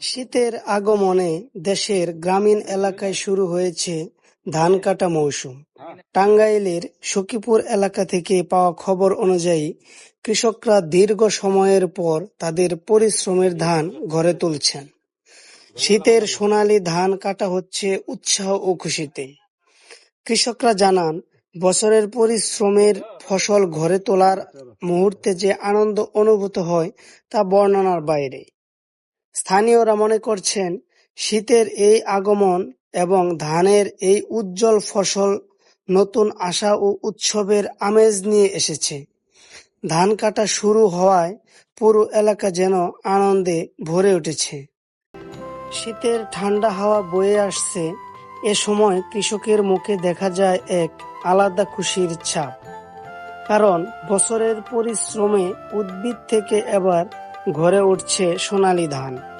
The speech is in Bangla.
শীতের আগমনে দেশের গ্রামীণ এলাকায় শুরু হয়েছে ধান কাটা মৌসুম। টাঙ্গাইলের সখীপুর এলাকা থেকে পাওয়া খবর অনুযায়ী, কৃষকরা দীর্ঘ সময়ের পর তাদের পরিশ্রমের ধান ঘরে তুলছেন। শীতের সোনালী ধান কাটা হচ্ছে উৎসাহ ও খুশিতে। কৃষকরা জানান, বছরের পরিশ্রমের ফসল ঘরে তোলার মুহূর্তে যে আনন্দ অনুভূত হয় তা বর্ণনার বাইরে। স্থানীয়রা মনে করছেন, শীতের এই আগমন এবং ধানের এই উজ্জ্বল ফসল নতুন আশা ও উৎসবের আমেজ নিয়ে এসেছে। ধান কাটা শুরু হওয়ায় পুরো এলাকা যেন আনন্দে ভরে উঠেছে। শীতের ঠান্ডা হাওয়া বয়ে আসছে, এ সময় কৃষকের মুখে দেখা যায় এক আলাদা খুশির ছাপ। কারণ বছরের পরিশ্রমে উদ্ভিদ থেকে এবার ঘরে উঠছে সোনালী ধান।